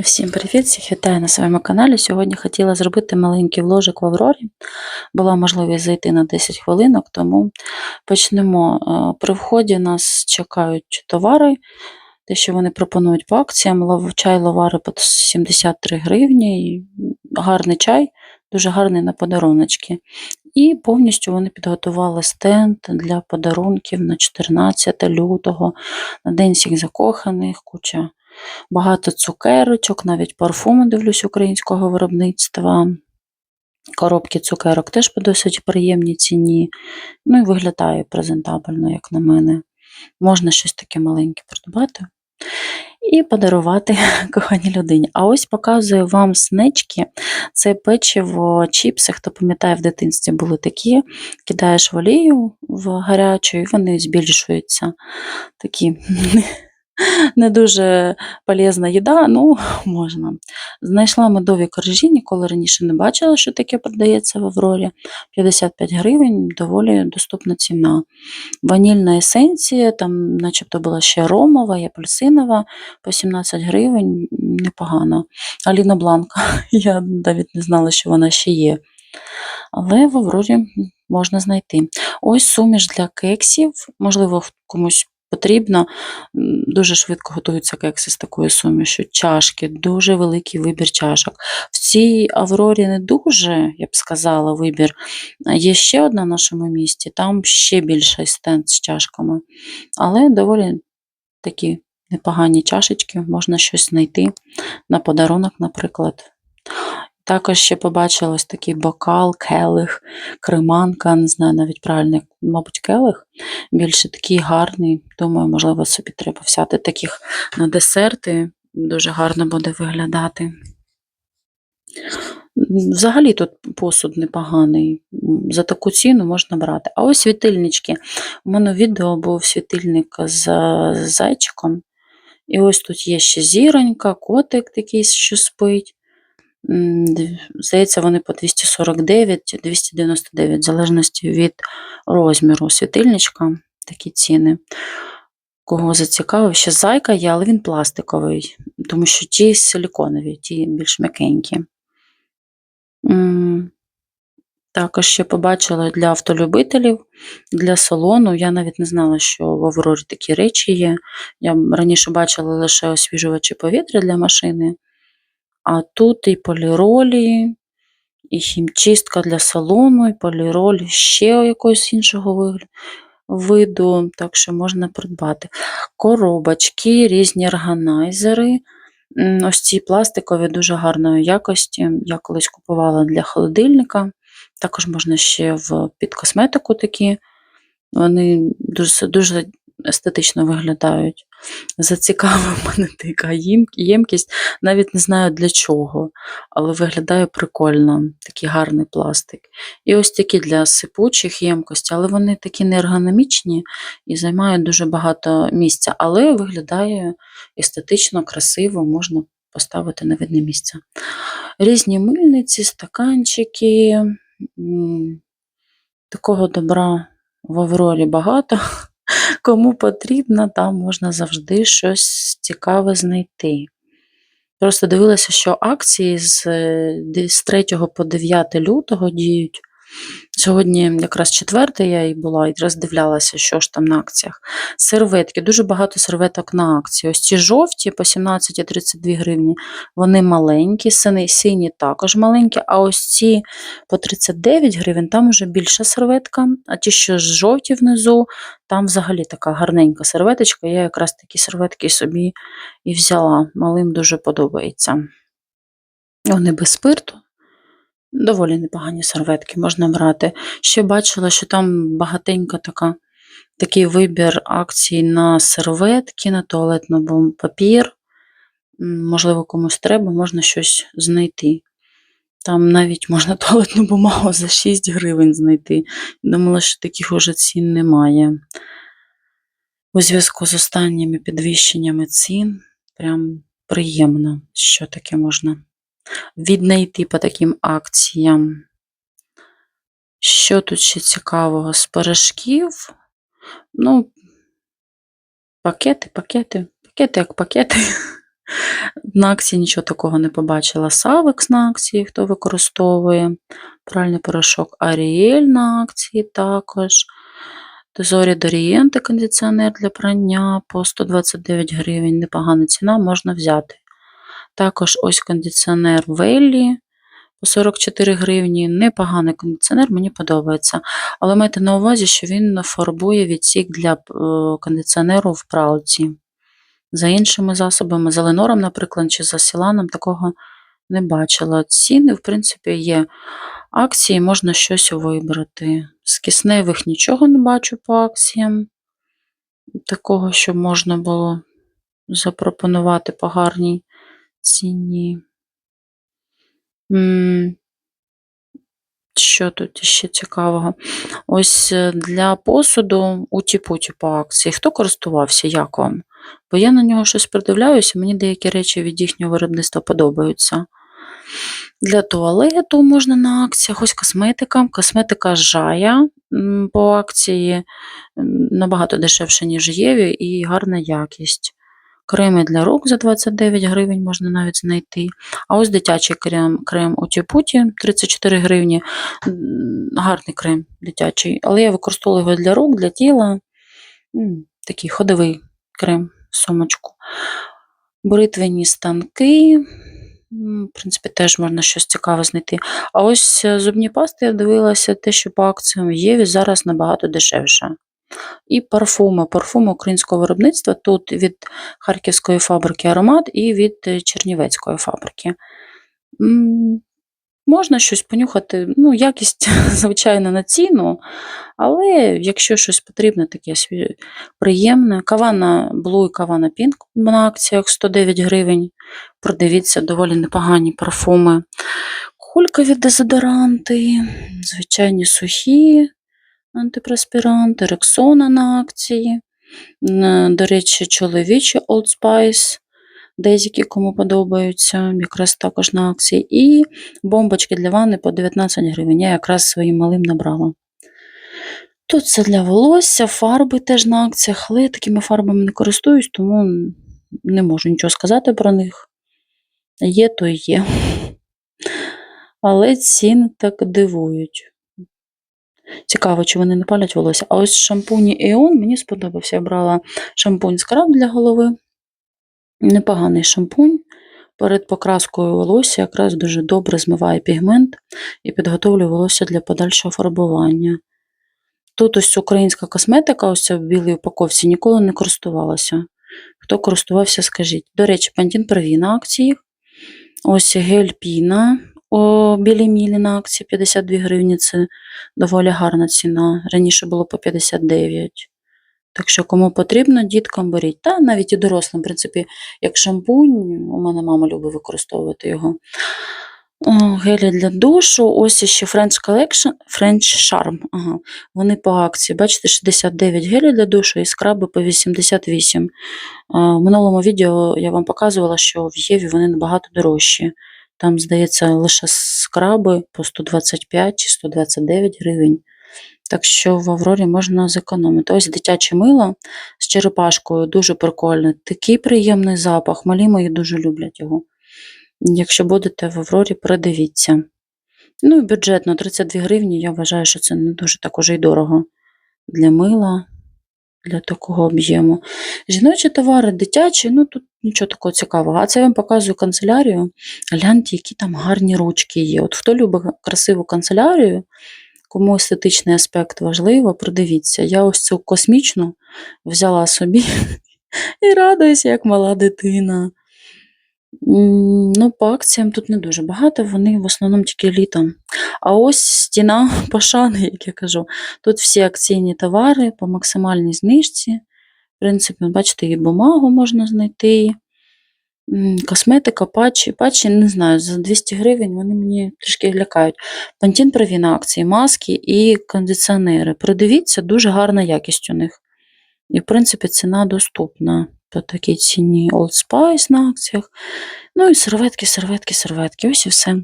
Всім привіт! Всіх вітаю на своєму каналі. Сьогодні хотіла зробити маленький вложик в Аврорі. Була можливість зайти на 10 хвилинок, тому почнемо. Е, При вході нас чекають товари, те, що вони пропонують по акціям. Чай ловари по 73 гривні, гарний чай, дуже гарний на подаруночки. І повністю вони підготували стенд для подарунків на 14 лютого, на День всіх закоханих, куча багато цукерочок, навіть парфуми дивлюсь українського виробництва. Коробки цукерок теж по досить приємній ціні. Ну і виглядає презентабельно, як на мене. Можна щось таке маленьке придбати і подарувати коханій людині. А ось показую вам снечки. Це печиво, чіпси. Хто пам'ятає, в дитинстві були такі. Кидаєш в олію в гарячу, і вони збільшуються. Такі не дуже полезна їда, ну можна. Знайшла медові коржі, ніколи раніше не бачила, що таке продається в Аврорі. 55 гривень, доволі доступна ціна. Ванільна есенція, там начебто була ще ромова і апельсинова, по 17 гривень, непогано. Аліна Бланка, я навіть не знала, що вона ще є. Але в Аврорі можна знайти. Ось суміш для кексів, можливо, комусь потрібно. Дуже швидко готуються кекси з такою сумішю. Чашки, дуже великий вибір чашок. В цій Аврорі не дуже, я б сказала, вибір. Є ще одна в нашому місті, там ще більший стенд з чашками. Але доволі такі непогані чашечки, можна щось знайти на подарунок, наприклад. Також ще побачила ось такий бокал, келих, креманка, не знаю навіть правильно, мабуть, келих. Більше такий гарний. Думаю, можливо, собі треба взяти таких на десерти. Дуже гарно буде виглядати. Взагалі тут посуд непоганий. За таку ціну можна брати. А ось світильнички. У мене відео був світильник з зайчиком. І ось тут є ще зіронька, котик такий, що спить. Здається, вони по 249-299, в залежності від розміру світильничка, такі ціни. Кого зацікавив, ще зайка є, але він пластиковий, тому що ті силіконові, ті більш м'якенькі. Також ще побачила для автолюбителів, для салону. Я навіть не знала, що в Аврорі такі речі є. Я раніше бачила лише освіжувачі повітря для машини. А тут і поліролі, і хімчистка для салону, і поліролі ще якогось іншого виду, так що можна придбати. Коробочки, різні органайзери. Ось ці пластикові дуже гарної якості. Я колись купувала для холодильника. Також можна ще в під косметику такі. Вони дуже, дуже естетично виглядають. Зацікавила мене така ємкість. Навіть не знаю для чого, але виглядає прикольно, такий гарний пластик. І ось такі для сипучих ємкостей, але вони такі неергономічні і займають дуже багато місця, але виглядає естетично, красиво, можна поставити на видне місце. Різні мильниці, стаканчики. Такого добра в Аврорі багато. Кому потрібно, там можна завжди щось цікаве знайти. Просто дивилася, що акції з, е, з 3 по 9 лютого діють. Сьогодні якраз четверте я і була і роздивлялася, що ж там на акціях. Серветки, дуже багато серветок на акції. Ось ці жовті по 17-32 гривні, вони маленькі, сини, сині також маленькі, а ось ці по 39 гривень, там вже більша серветка, а ті, що жовті внизу, там взагалі така гарненька серветочка. Я якраз такі серветки собі і взяла. Малим дуже подобається. Вони без спирту. Доволі непогані серветки можна брати. Ще бачила, що там багатенька така, такий вибір акцій на серветки, на туалетний папір. Можливо, комусь треба, можна щось знайти. Там навіть можна туалетну бумагу за 6 гривень знайти. Думала, що таких уже цін немає. У зв'язку з останніми підвищеннями цін прям приємно, що таке можна віднайти по таким акціям. Що тут ще цікавого з пирожків? Ну, пакети, пакети, пакети як пакети. На акції нічого такого не побачила. Савекс на акції, хто використовує. Пральний порошок Аріель на акції також. Дозорі Дорієнте кондиціонер для прання по 129 гривень. Непогана ціна, можна взяти. Також ось кондиціонер Веллі по 44 гривні. Непоганий кондиціонер, мені подобається. Але майте на увазі, що він фарбує відсік для е, кондиціонеру в пралці. За іншими засобами, за Ленором, наприклад, чи за Сіланом, такого не бачила. Ціни, в принципі, є. Акції можна щось вибрати. З кисневих нічого не бачу по акціям. Такого, щоб можна було запропонувати по гарній ціні. Що тут ще цікавого? Ось е, для посуду уті-путі по акції. Хто користувався, як вам? Бо я на нього щось придивляюся, мені деякі речі від їхнього виробництва подобаються. Для туалету можна на акціях, ось косметика. Косметика Жая по акції набагато дешевше, ніж Єві, і гарна якість. Креми для рук за 29 гривень можна навіть знайти. А ось дитячий крем, крем Уті-Путі 34 гривні. Гарний крем дитячий, але я використовую його для рук, для тіла. Такий ходовий крем сумочку. Бритвені станки. В принципі, теж можна щось цікаве знайти. А ось е, зубні пасти я дивилася, те, що по акціям в Єві зараз набагато дешевше. І парфуми. Парфуми українського виробництва. Тут від Харківської фабрики аромат і від е, Чернівецької фабрики. Можна щось понюхати, ну, якість, звичайно, на ціну, але якщо щось потрібне, таке приємне. Кавана Blue і Кавана Pink на акціях 109 гривень. Продивіться, доволі непогані парфуми. Кулькові дезодоранти, звичайні сухі антипреспіранти, Рексона на акції. До речі, чоловічі Old Spice, дезякі кому подобаються, якраз також на акції. І бомбочки для ванни по 19 гривень. Я якраз своїм малим набрала. Тут все для волосся, фарби теж на акціях, але я такими фарбами не користуюсь, тому не можу нічого сказати про них. Є, то є. Але ціни так дивують. Цікаво, чи вони не палять волосся. А ось шампуні Еон мені сподобався. Я брала шампунь скраб для голови. Непоганий шампунь. Перед покраскою волосся якраз дуже добре змиває пігмент і підготовлює волосся для подальшого фарбування. Тут ось українська косметика, ось ця в білій упаковці, ніколи не користувалася. Хто користувався, скажіть. До речі, Pantene Pravі на акції. Ось гель Піна о, білій мілі на акції 52 гривні. Це доволі гарна ціна. Раніше було по 59. Так що, кому потрібно, діткам беріть. Та навіть і дорослим, в принципі, як шампунь, у мене мама любить використовувати його. Гелі для душу. Ось ще French Collection, French Charm. Ага. Вони по акції. Бачите, 69 гелі для душу і скраби по 88. В минулому відео я вам показувала, що в Єві вони набагато дорожчі. Там, здається, лише скраби по 125 чи 129 гривень. Так що в Аврорі можна зекономити. Ось дитяче мило з черепашкою, дуже прикольне. Такий приємний запах. Малі мої дуже люблять його. Якщо будете в Аврорі, передивіться. Ну і бюджетно 32 гривні, я вважаю, що це не дуже так уже й дорого для мила, для такого об'єму. Жіночі товари, дитячі, ну тут нічого такого цікавого. А це я вам показую канцелярію. Гляньте, які там гарні ручки є. От хто любить красиву канцелярію, кому естетичний аспект важливо, придивіться. Я ось цю космічну взяла собі і радуюся, як мала дитина. Ну, по акціям тут не дуже багато, вони в основному тільки літом. А ось стіна пошани, як я кажу. Тут всі акційні товари по максимальній знижці. В принципі, бачите, і бумагу можна знайти. Косметика, патчі. Патчі, не знаю, за 200 гривень вони мені трішки лякають. Пантін праві на акції, маски і кондиціонери. Придивіться, дуже гарна якість у них. І, в принципі, ціна доступна по такій ціні Old Spice на акціях. Ну і серветки, серветки, серветки. Ось і все.